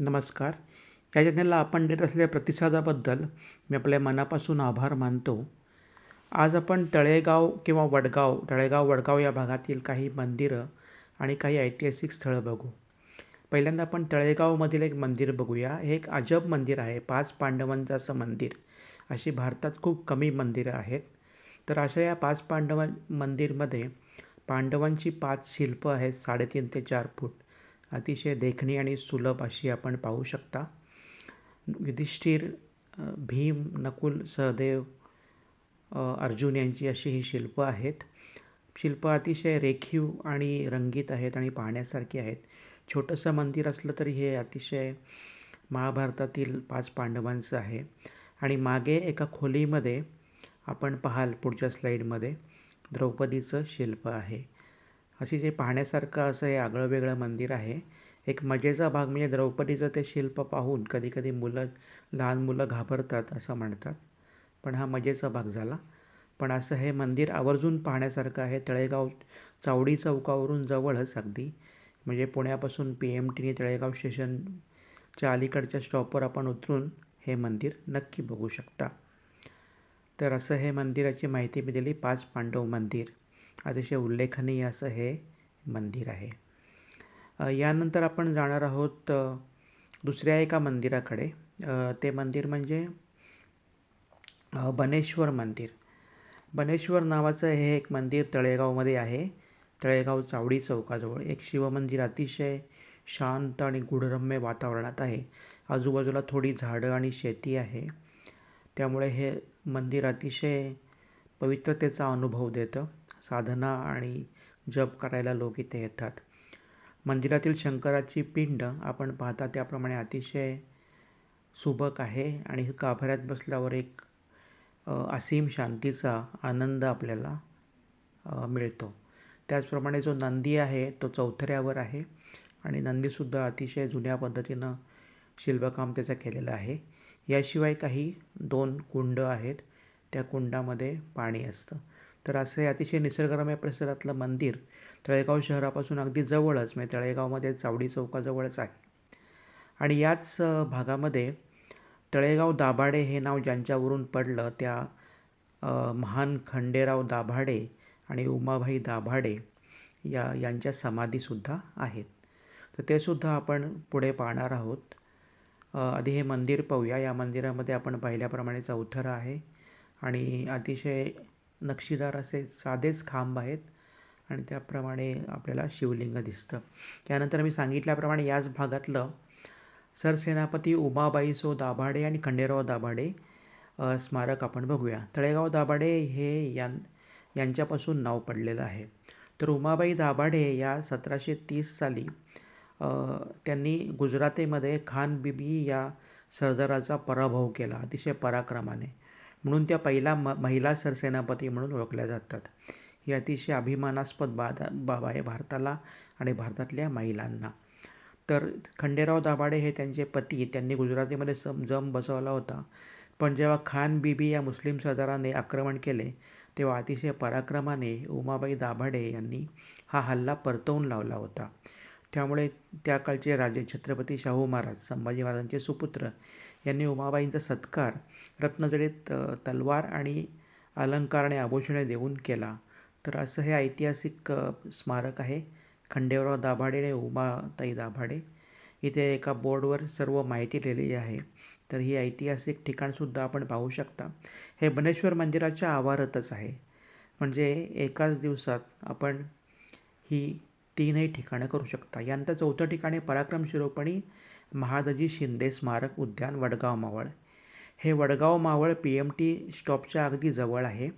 नमस्कार. या चॅनलला आपण देत असलेल्या प्रतिसादाबद्दल मी आपल्या मनापासून आभार मानतो. आज आपण तळेगाव किंवा वडगाव तळेगाव वडगाव या भागातील काही मंदिरं आणि काही ऐतिहासिक स्थळं बघू. पहिल्यांदा आपण तळेगावमधील एक मंदिर बघूया. हे एक अजब मंदिर आहे. पाच पांडवांचं असं मंदिर. अशी भारतात खूप कमी मंदिरं आहेत. तर अशा या पाच पांडव मंदिरमध्ये पांडवांची पाच शिल्पं आहेत साडेतीन ते चार फूट. अतिशय देखणी आणि सुलभ अशी आपण पाहू शकता. युधिष्ठिर भीम नकुल सहदेव अर्जुन यांची अशी ही शिल्पं आहेत. शिल्पं अतिशय रेखीव आणि रंगीत आहेत आणि पाहण्यासारखी आहेत. छोटंसं मंदिर असलं तरी हे अतिशय महाभारतातील पाच पांडवांचं आहे. आणि मागे एका खोलीमध्ये आपण पाहाल पुढच्या स्लाईडमध्ये द्रौपदीचं शिल्प आहे. अशी जे पाहण्यासारखं असं हे आगळं वेगळं मंदिर आहे. एक मजेचा भाग म्हणजे द्रौपदीचं ते शिल्प पाहून कधीकधी मुलं लहान मुलं घाबरतात असं म्हणतात. पण हा मजेचा भाग झाला. पण असं हे मंदिर आवर्जून पाहण्यासारखं आहे. तळेगाव चावडी चौकावरून जवळच अगदी. म्हणजे पुण्यापासून पी एम टीने तळेगाव स्टेशनच्या अलीकडच्या स्टॉपवर आपण उतरून हे मंदिर नक्की बघू शकता. तर असं हे मंदिराची माहिती मी दिली. पाच पांडव मंदिर. अतिशय उल्लेखनीय असं हे मंदिर आहे. यानंतर आपण जाणार आहोत दुसऱ्या एका मंदिराकडे. ते मंदिर म्हणजे बनेश्वर मंदिर. बनेश्वर नावाचं हे एक मंदिर तळेगावमध्ये आहे. तळेगाव चावडी चौकाजवळ. एक शिवमंदिर अतिशय शांत आणि गुढरम्य वातावरणात आहे. आजूबाजूला थोडी झाडं आणि शेती आहे. त्यामुळे हे मंदिर अतिशय पवित्रतेचा अनुभव देतं. साधना आणि जप करायला लोक इथे येतात. मंदिरातील शंकराची पिंड आपण पाहता त्याप्रमाणे अतिशय सुबक आहे आणि गाभाऱ्यात बसल्यावर एक असीम शांतीचा आनंद आपल्याला मिळतो. त्याचप्रमाणे जो नंदी आहे तो चौथऱ्यावर आहे आणि नंदीसुद्धा अतिशय जुन्या पद्धतीनं शिल्पकाम त्याचं केलेलं आहे. याशिवाय काही दोन कुंड आहेत. त्या कुंडामध्ये पाणी असतं. तर असं हे अतिशय निसर्गरम्य परिसरातलं मंदिर तळेगाव शहरापासून अगदी जवळच म्हणजे तळेगावमध्ये चावडी चौकाजवळच आहे. आणि याच भागामध्ये तळेगाव दाभाडे हे नाव ज्यांच्यावरून पडलं त्या महान खंडेराव दाभाडे आणि उमाभाई दाभाडे या यांच्या समाधीसुद्धा आहेत. तर ते सुद्धा आपण पुढे पाहणार आहोत. आधी हे मंदिर पाहूया. या मंदिरामध्ये आपण पाहिल्याप्रमाणे चौथरा आहे आणि अतिशय नक्षीदार असे साधेच खांब आहेत आणि त्याप्रमाणे आपल्याला शिवलिंग दिसतं. त्यानंतर मी सांगितल्याप्रमाणे याच भागातलं सरसेनापती उमाबाईसो दाभाडे आणि खंडेराव दाभाडे स्मारक आपण बघूया. तळेगाव दाभाडे हे यां यांच्यापासून नाव पडलेलं आहे. तर उमाबाई दाभाडे या सतराशे तीस साली त्यांनी गुजरातेमध्ये खान बिबी या सरदाराचा पराभव केला अतिशय पराक्रमाने. म्हणून त्या पहिला म महिला सरसेनापती म्हणून ओळखल्या जातात. ही अतिशय अभिमानास्पद बाधा बाब आहे भारताला आणि भारतातल्या महिलांना. तर खंडेराव दाभाडे हे त्यांचे पती. त्यांनी गुजरातीमध्ये सम जम बसवला होता. पण जेव्हा खान बीबी या मुस्लिम सरदाराने आक्रमण केले तेव्हा अतिशय पराक्रमाने उमाबाई दाभाडे यांनी हा हल्ला परतवून लावला होता. त्यामुळे त्या काळचे राजे छत्रपती शाहू महाराज संभाजी महाराजांचे सुपुत्र यांनी उमाबाईंचा सत्कार रत्नजडीत तलवार आणि अलंकार आणि आभूषणे देऊन केला. तर असं हे ऐतिहासिक स्मारक आहे. खंडेराव दाभाडे आणि उमाताई दाभाडे इथे एका बोर्डवर सर्व माहिती लिहिलेली आहे. तर ही ऐतिहासिक ठिकाणसुद्धा आपण पाहू शकता. हे बनेश्वर मंदिराच्या आवारातच आहे. म्हणजे एकाच दिवसात आपण ही तीनही ठिकाणं करू शकता. यानंतर चौथं ठिकाणी पराक्रम शिरोपणी महादजी शिंदे स्मारक उद्यान वडगाव मावळ. हे Vadgaon Maval P M T स्टॉपच्या अगदी जवळ आहे.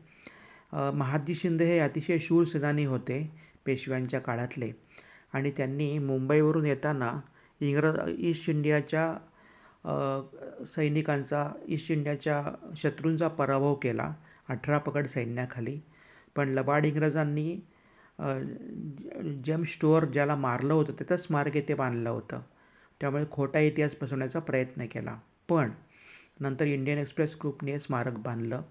महादजी शिंदे हे अतिशय शूर सेनानी होते पेशव्यांच्या काळातले आणि त्यांनी मुंबईवरून येताना इंग्रज ईस्ट इंडियाच्या सैनिकांचा ईस्ट इंडियाच्या शत्रूंचा पराभव केला अठरा पकड सैन्याखाली. पण लबाड इंग्रजांनी जेम स्टोअर ज्याला मारलं होतं त्याचं स्मारक ते बांधलं होतं. त्यामुळे खोटा इतिहास बसवण्याचा प्रयत्न केला. पण नंतर इंडियन एक्सप्रेस ग्रुपने स्मारक बांधलं.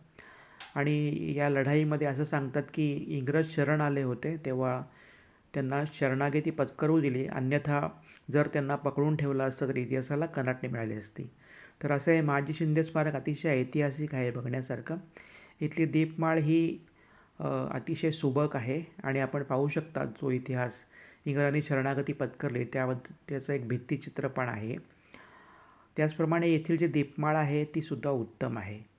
आणि या लढाईमध्ये असं सांगतात की इंग्रज शरण आले होते तेव्हा त्यांना शरणागती पत्करू दिली. अन्यथा जर त्यांना पकडून ठेवलं असतं तर इतिहासाला कनाटणी मिळाली असती. तर असं हे माजी शिंदे स्मारक अतिशय ऐतिहासिक आहे बघण्यासारखं. इथली दीपमाळ ही अतिशय सुबक आहे आणि आपण पाहू शकता जो इतिहास इंग्रजांनी शरणागती पत्करली त्याबद्दल त्याचं एक भित्तीचित्र पण आहे. त्याचप्रमाणे येथील जी दीपमाळ आहे ती सुद्धा उत्तम आहे.